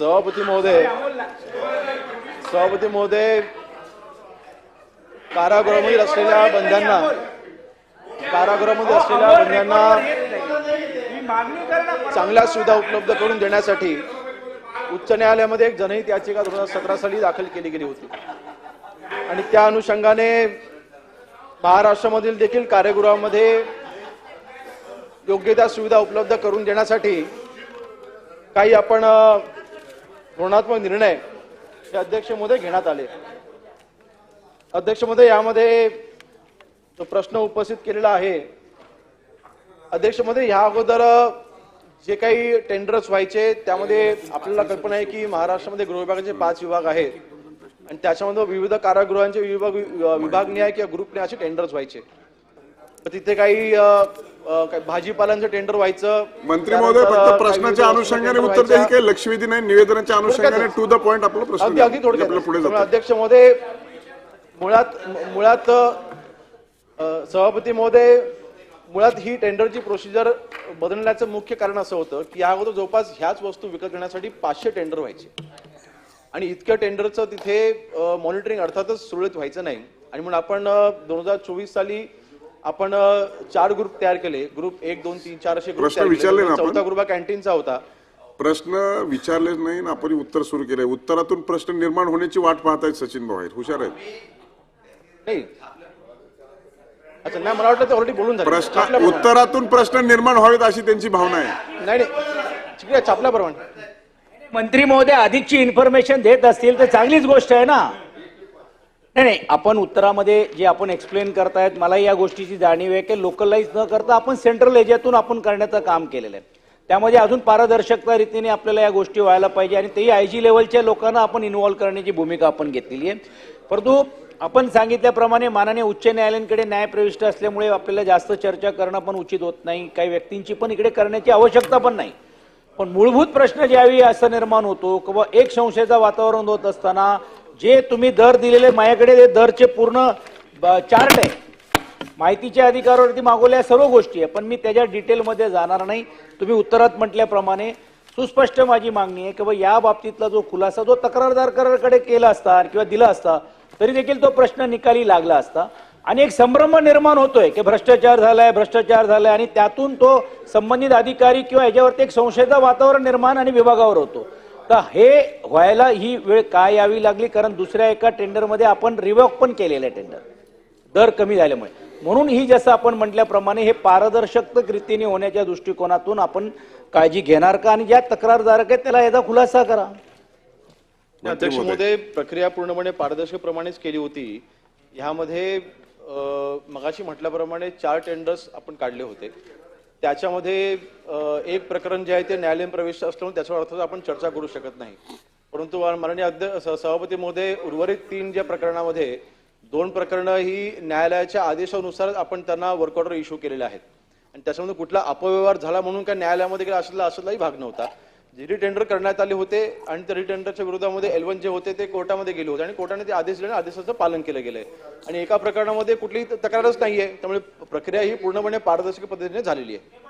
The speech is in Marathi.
सभापती महोदय. सभापती महोदय कारागृहामध्ये असलेल्या बंध्यांना कारागृहामध्ये असलेल्या बंध्यांना चांगल्या सुविधा उपलब्ध करून देण्यासाठी उच्च न्यायालयामध्ये एक जनहित याचिका दोन हजार सतरा साली दाखल केली गेली होती. आणि त्या अनुषंगाने महाराष्ट्रामधील देखील कार्यगृहामध्ये योग्य त्या सुविधा उपलब्ध करून देण्यासाठी काही आपण धोरणात्मक निर्णय हे अध्यक्षमध्ये घेण्यात आले. अध्यक्ष महोदय यामध्ये जो प्रश्न उपस्थित केलेला आहे अध्यक्ष महोदय ह्या अगोदर जे काही टेंडर्स व्हायचे त्यामध्ये आपल्याला कल्पना आहे की महाराष्ट्रामध्ये गृह विभागाचे पाच विभाग आहेत. आणि त्याच्यामध्ये विविध कारागृहांचे विभाग विभागनिहाय किंवा ग्रुपने असे टेंडर्स व्हायचे. तर तिथे काही काही भाजीपालांचं टेंडर व्हायचं मंत्री महोदय फक्त प्रश्नाच्या अनुषंगाने उत्तर द्या. काही लक्षवेधी नाही निवेदनाच्या अनुषंगाने टू द पॉईंट आपला प्रश्न अगदी थोडक्यात पुढे अध्यक्ष महोदय मुळात मुळात सभापती महोदय मुळात ही टेंडरची प्रोसिजर बदलण्याचं मुख्य कारण असं होतं की या अगोदर जवळपास ह्याच वस्तू विकत घेण्यासाठी पाचशे टेंडर व्हायचे. आणि इतक्या टेंडरचं तिथे मॉनिटरिंग अर्थातच सुरळीत व्हायचं नाही. आणि म्हणून आपण दोन हजार चोवीस साली आपण चार ग्रुप तयार केले. ग्रुप एक दोन तीन चार असे प्रश्न विचारले केले. ना? चौथा ग्रुप हा कॅन्टीनचा होता. प्रश्न विचारलेच नाही आणि आपण उत्तर सुरू केलंय उत्तरातून प्रश्न निर्माण होण्याची वाट पाहतायत सचिन भाऊ आहेत. हुशार आहेत. नाही. अच्छा नाही मला वाटलं ते ऑलरेडी बोलून झालं. प्रश्न. उत्तरातून प्रश्न निर्माण व्हावेत अशी त्यांची भावना आहे. नाही नाही. छापल्याप्रमाणे मंत्री महोदय अधिकची इन्फॉर्मेशन देत असतील तर चांगलीच गोष्ट आहे ना. नाही नाही आपण उत्तरामध्ये जे आपण एक्सप्लेन करतायत मला या गोष्टीची जाणीव आहे की लोकलाईज न करता आपण सेंट्रल एरियातून आपण करण्याचं काम केलेलं आहे. त्यामध्ये अजून पारदर्शकता रीतीने आपल्याला या गोष्टी व्हायला पाहिजे आणि तेही आय जी लेवलच्या लोकांना आपण इन्व्हॉल्व्ह करण्याची भूमिका आपण घेतलेली आहे. परंतु आपण सांगितल्याप्रमाणे माननीय उच्च न्यायालयांकडे न्याय प्रविष्ट असल्यामुळे आपल्याला जास्त चर्चा करणं पण उचित होत नाही. काही व्यक्तींची पण इकडे करण्याची आवश्यकता पण नाही. पण मूलभूत प्रश्न ज्यावेळी असं निर्माण होतो किंवा एक संशयाचं वातावरण होत असताना जे तुम्ही दर दिलेले माझ्याकडे ते दरचे पूर्ण चार्ट आहे. माहितीच्या अधिकारावरती मागवल्या सर्व गोष्टी आहे पण मी त्याच्या डिटेलमध्ये जाणार नाही. तुम्ही उत्तरात म्हटल्याप्रमाणे सुस्पष्ट माझी मागणी आहे की बाबा या बाबतीतला जो खुलासा जो तक्रारदारकडे केला असता किंवा दिला असता तरी देखील तो प्रश्न निकाली लागला असता. आणि एक संभ्रम निर्माण होतोय की भ्रष्टाचार झालाय भ्रष्टाचार झालाय आणि त्यातून तो संबंधित अधिकारी किंवा याच्यावरती एक संशयाचं वातावरण निर्माण आणि विभागावर होतो. तर हे व्हायला ही वेळ काय यावी लागली? कारण दुसऱ्या एका टेंडरमध्ये आपण रिवॉक पण केलेलं आहे टेंडर. दर कमी झाल्यामुळे. म्हणून ही जसं आपण म्हटल्याप्रमाणे हे पारदर्शक रीतीने होण्याच्या दृष्टिकोनातून आपण काळजी घेणार का? आणि ज्या तक्रारदारक आहेत त्याला याचा खुलासा करा. अध्यक्ष महोदय. प्रक्रिया पूर्णपणे पारदर्शकप्रमाणेच केली होती. ह्यामध्ये मगाशी म्हटल्याप्रमाणे चार टेंडर्स आपण काढले होते. त्याच्यामध्ये एक प्रकरण जे आहे ते न्यायालयीन प्रवेश असल्यामुळे त्याच्यावर अर्थात आपण चर्चा करू शकत नाही. परंतु माननीय अध्यक्ष सभापती महोदय उर्वरित तीन ज्या प्रकरणामध्ये दोन प्रकरणं ही न्यायालयाच्या आदेशानुसार आपण त्यांना वर्क ऑर्डर इश्यू केलेले आहेत. आणि त्याच्यामध्ये कुठला अपव्यवहार झाला म्हणून काय न्यायालयामध्ये असला असलाही भाग नव्हता. जे रिटेंडर करण्यात आले होते आणि त्या रिटेंडरच्या विरोधामध्ये एलवन जे होते ते कोर्टामध्ये गेले होते आणि कोर्टाने ते आदेश दिले आदेशाचं पालन केलं गेलंय. आणि एका प्रकरणामध्ये कुठलीही तक्रारच नाहीये. त्यामुळे प्रक्रिया ही पूर्णपणे पारदर्शक पद्धतीने झालेली आहे.